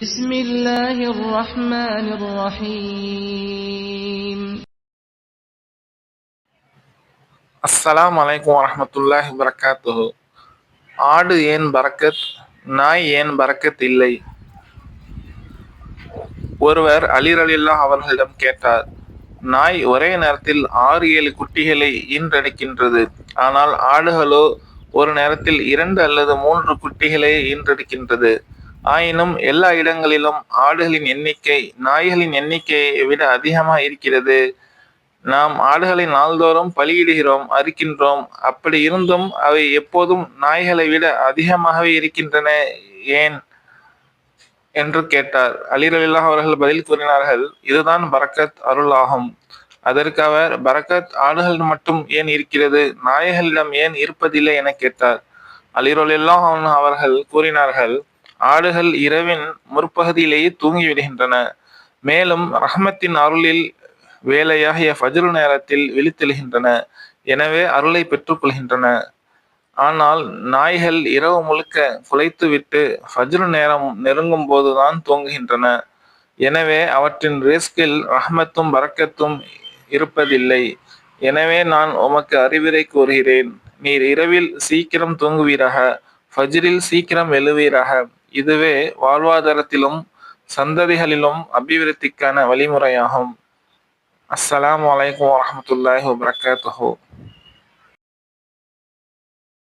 بسم الله الرحمن الرحيم அஸ்ஸலாமு அலைக்கும் வரஹ்மத்துல்லாஹி வரகாத்துஹு ஆடு ஏன் பரக்கத் நாய் ஏன் பரக்கத் இல்லை ஒருவர் அலி ரலில்லாஹ் அவர்களிடம் கேட்டார் நாய் ஒரே நேரத்தில் ஆறு ஏழு குட்டிகளை ஈன்றெடுக்கின்றது ஆனால் ஆடுகளோ ஒரு நேரத்தில் இரண்டு அல்லது மூன்று குட்டிகளை ஈன்றெடுக்கின்றது ஆயினும் எல்லா இடங்களிலும் ஆடுகளின் எண்ணிக்கை நாய்களின் எண்ணிக்கையை விட அதிகமாக இருக்கிறது. நாம் ஆடுகளை நாள்தோறும் பலியிடுகிறோம் அறுக்கின்றோம். அப்படி இருந்தும் அவை எப்போதும் நாய்களை விட அதிகமாகவே இருக்கின்றன ஏன்? என்று கேட்டார். அலிரலில்லா அவர்கள் பதில் கூறினார்கள் இதுதான் பரக்கத் அருள் ஆகும் அதற்கு அவர் பரக்கத் ஆடுகள் மட்டும் ஏன் இருக்கிறது? நாய்களிடம் ஏன் இருப்பதில்லை? என கேட்டார். அலிரலில்லாஹ் அவர்கள் கூறினார்கள் ஆடுகள் இரவின் முற்பகுதியிலேயே தூங்கி விடுகின்றன. மேலும் ரஹ்மத்தின் அருளில் வேலையாகிய ஃபஜ்ரு நேரத்தில் விழித்தெழுகின்றன. எனவே அருளை பெற்றுக்கொள்கின்றன ஆனால் நாய்கள் இரவு முழுக்க குலைத்துவிட்டு ஃபஜ்ரு நேரம் நெருங்கும் போதுதான் தூங்குகின்றன. எனவே அவற்றின் ரிஸ்கில் ரஹ்மத்தும் பறக்கத்தும் இருப்பதில்லை. எனவே நான் உமக்கு அறிவுரை கூறுகிறேன். நீர் இரவில் சீக்கிரம் தூங்குவீராக. ஃபஜ்ரில் சீக்கிரம் எழுவீராக. இதுவே வாழ்வாதாரத்திலும் சந்ததிகளிலும் அபிவிருத்திக்கான வழிமுறையாகும். அஸ்லாம் வலைக்கம் வரஹ்மத்துல்லாஹி வபரகாத்துஹு.